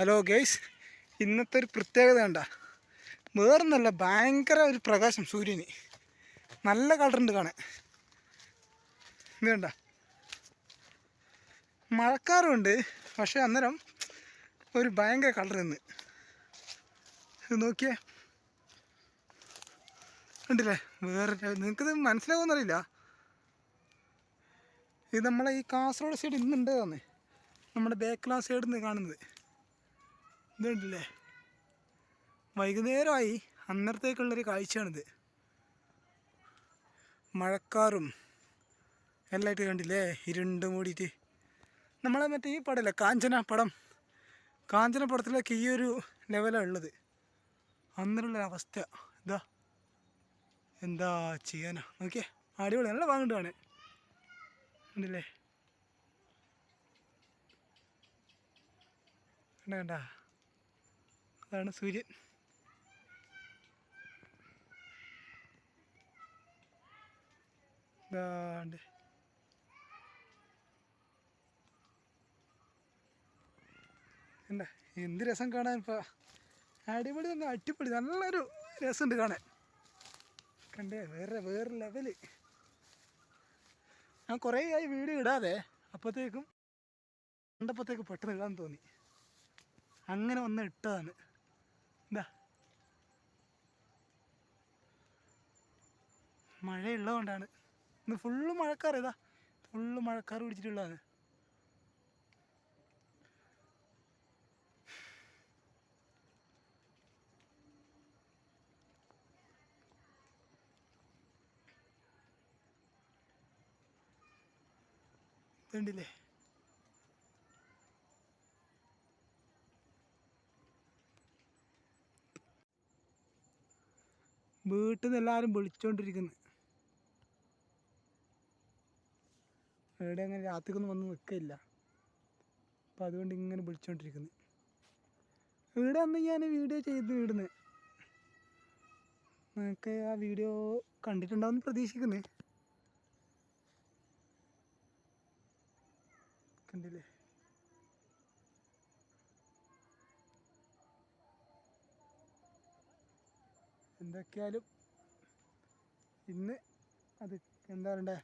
Hello guys ഇന്നത്തെ ഒരു പ്രത്യേകത കണ്ട. വേറൊന്നല്ല ഭയങ്കര ഒരു പ്രകാശം സൂര്യന്. നല്ല കളറുണ്ട് കാണാൻ. ഇത് കണ്ട. മഴക്കാറുണ്ട് പക്ഷേ അന്നേരം ഒരു ഭയങ്കര കളർ ഇന്ന്. ഇത് നോക്കിയേ. ഉണ്ടല്ലേ വേറെ നിങ്ങൾക്കിത് മനസ്സിലാവുമെന്നറിയില്ല ഇത് നമ്മളെ ഈ കാസർഗോഡ് സൈഡ് ഇന്നുണ്ട് തന്നെ നമ്മുടെ ബേക്കലാ സൈഡിൽ നിന്ന് കാണുന്നത്. ഇതുണ്ടല്ലേ? വൈകുന്നേരമായി അന്നേരത്തേക്കുള്ളൊരു കാഴ്ചയാണിത്. മഴക്കാറും എല്ലായിട്ട് കണ്ടില്ലേ? ഇരുണ്ട് മൂടിയിട്ട്. നമ്മളെ മറ്റേ ഈ പടമല്ലേ? കാഞ്ചന പടം. കാഞ്ചന പടത്തിലൊക്കെ ഈ ഒരു ലെവലാണ് ഉള്ളത്. അന്നേരമുള്ള അവസ്ഥ ഇതാ. എന്താ ചെയ്യാനാ? നോക്കിയേ. അടിപൊളി. നല്ല വാങ്ങുണ്ട് കാണാൻ. ഉണ്ടല്ലേ കണ്ട കണ്ട. അതാണ് സൂര്യൻ. ഇതാണ്ട്. എന്താ എന്ത് രസം കാണാൻ ഇപ്പോൾ അടിപൊളി തന്നെ അടിപൊളി നല്ലൊരു രസമുണ്ട് കാണാൻ. കണ്ടേ വേറെ വേറെ ലെവൽ ഞാൻ കുറേ ആയി വീഡിയോ ഇടാതെ അപ്പോഴത്തേക്കും കണ്ടപ്പോഴത്തേക്ക് പെട്ടെന്ന് ഇടാൻ തോന്നി. അങ്ങനെ ഒന്ന് ഇട്ടതാണ്. എന്താ മഴയുള്ളതുകൊണ്ടാണ്. ഇന്ന് ഫുള്ള് മഴക്കാർ ഇതാ ഫുള്ള് മഴക്കാർ പിടിച്ചിട്ടുള്ളതാണ്. ഇതുണ്ടില്ലേ? വീട്ടിൽ നിന്ന് എല്ലാവരും വിളിച്ചോണ്ടിരിക്കുന്നു. ഇവിടെ അങ്ങനെ രാത്രിക്കൊന്നും വന്ന് നിൽക്കില്ല അപ്പം അതുകൊണ്ട് ഇങ്ങനെ വിളിച്ചുകൊണ്ടിരിക്കുന്നു ഇവിടെ അന്ന് ഞാൻ വീഡിയോ ചെയ്ത് ഇടുന്നത് നിങ്ങൾക്ക് ആ വീഡിയോ കണ്ടിട്ടുണ്ടാവും പ്രതീക്ഷിക്കുന്നേ. കണ്ടില്ലേ? എന്തൊക്കെയാലും ഇന്ന് അത് എന്താ പറയണ്ടേ?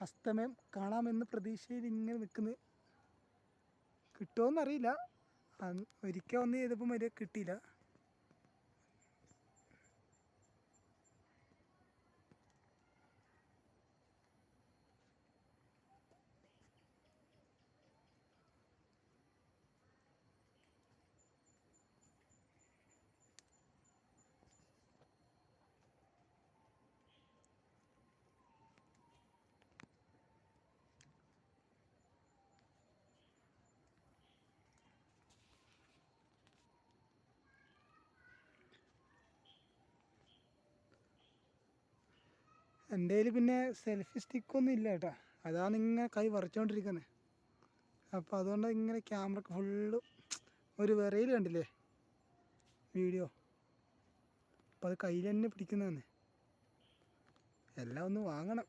അസ്തമയം കാണാമെന്ന് പ്രതീക്ഷയിൽ ഇങ്ങനെ നിൽക്കുന്നു. കിട്ടുമോയെന്നറിയില്ല എന്നറിയില്ല ഒരിക്കൽ ഒന്ന് ചെയ്തപ്പോൾ വരെ കിട്ടിയില്ല. എന്റെ കയ്യിൽ പിന്നെ സെൽഫി സ്റ്റിക്കൊന്നും ഇല്ല കേട്ടോ. അതാണ് ഇങ്ങനെ കൈ വരച്ചോണ്ടിരിക്കുന്നത് അപ്പോൾ അതുകൊണ്ട് ഇങ്ങനെ ക്യാമറ ഫുള്ള് ഒരു വിറയിൽ കണ്ടില്ലേ? വീഡിയോ അപ്പോൾ അത് കയ്യിൽ തന്നെ പിടിക്കുന്നതാണ് എല്ലാം ഒന്ന് വാങ്ങണം.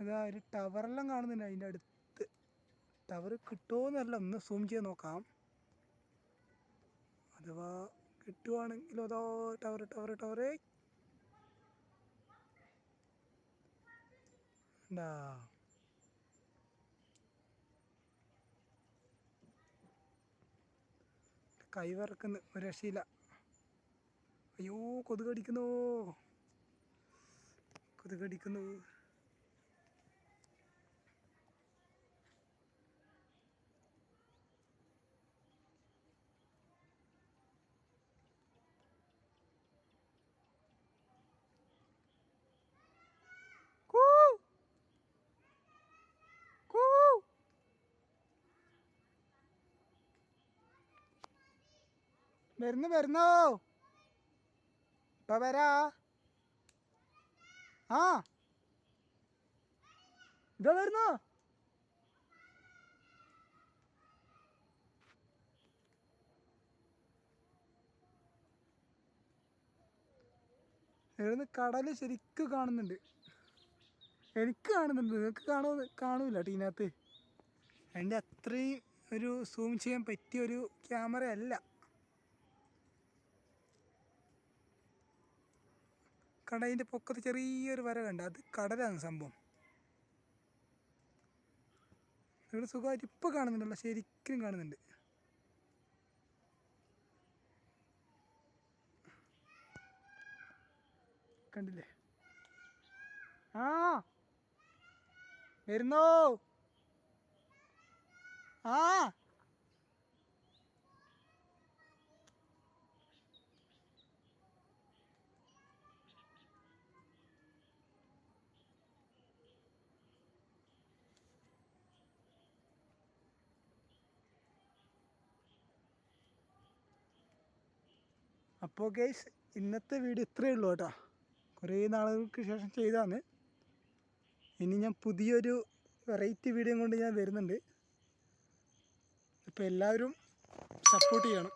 അതാ ഒരു ടവറെല്ലാം കാണുന്നുണ്ട് അതിന്റെ അടുത്ത്. ടവർ കിട്ടുമോന്നല്ല ഒന്ന് സൂം ചെയ്ത് നോക്കാം. അഥവാ കിട്ടുവാണെങ്കിൽ അതോ ടവർ ടവർ ടവറേ. ഉണ്ടാ കൈ വിറക്കുന്നു ഒരു രക്ഷയില്ല. അയ്യോ കൊതുക് കടിക്കുന്നു കൊതുക് കടിക്കുന്നു കൂ കൂ വരുന്നു വരുന്നോ. ഇപ്പൊ വരാ. ആ. ഇതാ വരുന്നോ. ഇവിടുന്ന് കടൽ ശരിക്കും കാണുന്നുണ്ട്. എനിക്ക് കാണുന്നുണ്ട്. നിങ്ങൾക്ക് കാണൂ കാണൂല ടീനകത്ത്. എന്റെ അത്രയും ഒരു സൂം ചെയ്യാൻ പറ്റിയ ഒരു ക്യാമറ അല്ല. കടലിന്റെ പൊക്കത്ത് ചെറിയൊരു വര കണ്ട. അത് കടലാണ് സംഭവം. ഇവിടെ സുഖമായിട്ട് ഇപ്പോൾ കാണുന്നുണ്ടല്ലോ. ശരിക്കും കാണുന്നുണ്ട്. കണ്ടില്ലേ? ആ വരുന്നോ? ആ അപ്പോൾ ഗൈസ് ഇന്നത്തെ വീഡിയോ ഇത്രയേ ഉള്ളൂ കേട്ടോ. കുറേ നാളുകൾക്ക് ശേഷം ചെയ്തതാണ്. ഇനി ഞാൻ പുതിയൊരു വെറൈറ്റി വീഡിയോ കൊണ്ട് ഞാൻ വരുന്നുണ്ട്. അപ്പോൾ എല്ലാവരും സപ്പോർട്ട് ചെയ്യണം.